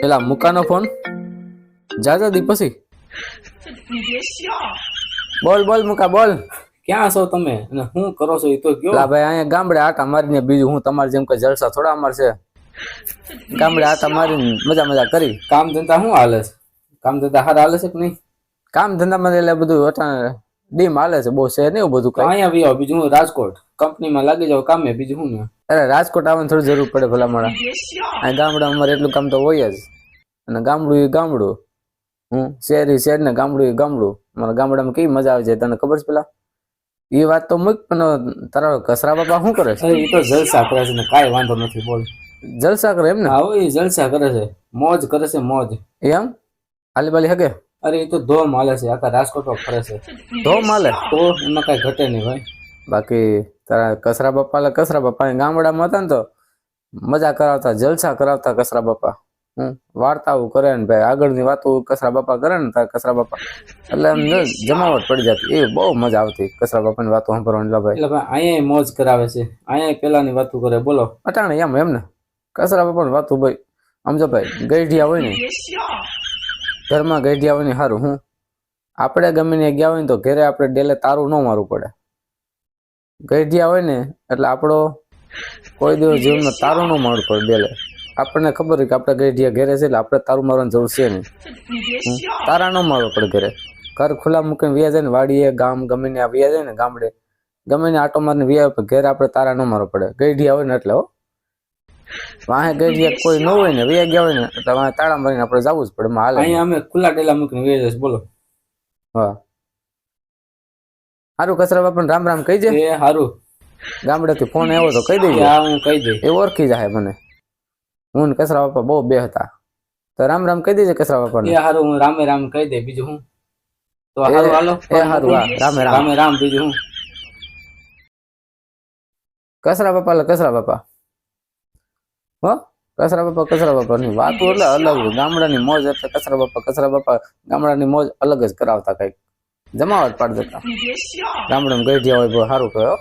પેલા મુકાનો ફોન. જાજા દી પછી બોલ બોલ મુકા બોલ. ક્યાં છો તમે? અને શું કરો છો? એ તો કયો? ભાઈ અહીંયા ગામડે આટા મારીને બીજું હું તમારે જેમ કે જલસા થોડા અમાર છે. ગામડે આટા મારીને મજા મજા કરી. કામ ધંધા શું હાલે છે? કામ ધંધા હારા હાલે છે કે નહીં? કામ ધંધામાં એટલે બધું ડીમ હાલે છે બહુ છે ને એવું બધું અહીંયા બી બીજું હું રાજકોટ. કંપનીમાં લાગી જાવ કામે બીજું શું ને? અરે રાજકોટ આવવાની થોડી જરૂર પડે ભલા મારા. આ ગામડા અમારે એટલું કામ તો હોય જ. અને ગામડું એ ગામડું. હું શહેરી શહેર ને ગામડું એ ગામડું. મારા ગામડામાં કેવી મજા આવે છે તને ખબર છે પેલા? એ વાત તો મૂક પણ તારા કસરા બાપા શું કરે છે? એ તો જલસા કરે છે ને કાંઈ વાંધો નથી બોલ. જલસા કરે એમ ને? આવો એ જલસા કરે છે. મોજ કરે છે મોજ. એમ? હાલી બાલી હગે? અરે એ તો ધોમ હાલે છે આખા રાજકોટમાં ફરે છે. ધો માલે તો એમાં કાંઈ ઘટે નહીં ભાઈ. બાકી તારા કસરા બાપા એટલે કસરા બાપા ગામડામાં હતા ને તો મજા કરાવતા જલસા કરાવતા કસરા બાપા. હું વાર્તાઓ કરે ને ભાઈ આગળની વાતો કસરા બાપા કરે ને તારા કસરા બાપા. એટલે એમ જમાવટ પડી જતી. એ બહુ મજા આવતી કસરા બાપાની વાતો સાંભળવાની. એટલે ભાઈ. એટલે ભાઈ અહીંયા મોજ કરાવે છે. અહીંયા પેલાની વાતો કરે બોલો. અટાણે એમ એમ ને. કસરા બાપાની વાતો ભાઈ સમજો ભાઈ ગઈઢિયા હોય ને. ઘરમાં ગઈઢિયા હોય ને સારું હું. આપણે ગમે ને ગયા હોય ને તો ઘરે આપણે ડેલે તારું ન મારવું પડે. ગઈઢિયા હોય ને એટલે આપણો કોઈ દિવસ જીવનમાં તારું ન મારવું પડે બેલે. આપણને ખબર હોય કે આપણે ગઈઢિયા ઘરે છે એટલે આપણે તારું મારવાની જરૂર છે નહીં. તારા ન મારવું પડે ઘરે. ઘર ખુલ્લા મૂકીને વ્યા જાય ને વાડીએ ગામ ગમે ને વ્યા જાય ને ગામડે. ગમે ને આટો મારીને વ્યા પણ ઘરે આપણે તારા ન મારવો પડે. ગઈઢિયા હોય ને એટલે હો. વાહે ગઈઢિયા કોઈ ન હોય ને વ્યા ગયા હોય ને એટલે વાહે તાળા મારીને આપણે જવું જ પડે હાલ અહીંયા અમે ખુલ્લા ડેલા મૂકીને વ્યા જાય બોલો. હા. સારું કચરા બાપાને રામ રામ કહી દે. એ સારું ગામડેથી ફોન આવ્યો તો કહી દેજે. આ હું કહી દઈ એ ઓળખી જાય મને. હું ને કચરા બાપા બહુ બે હતા. તો રામ રામ કહી દેજે કચરા એ બાપાને સારું હું રામે રામ કહી દઈ બીજું હું? તો એ- સારું હાલો. એ હારું, હા, રામે રામ. રામે રામ બીજું હું? કચરા બાપા એટલે કચરા બાપા. હો? કચરા બાપા કચરા બાપા ની વાતો એટલે અલગ. ગામડાની મોજ એટલે કચરા બાપા કચરા બાપા ગામડાની મોજ અલગ જ કરાવતા કંઈક. જમાવટ પાડજો દેતા. ગામડામાં ગયા હોય સારું કહ્યો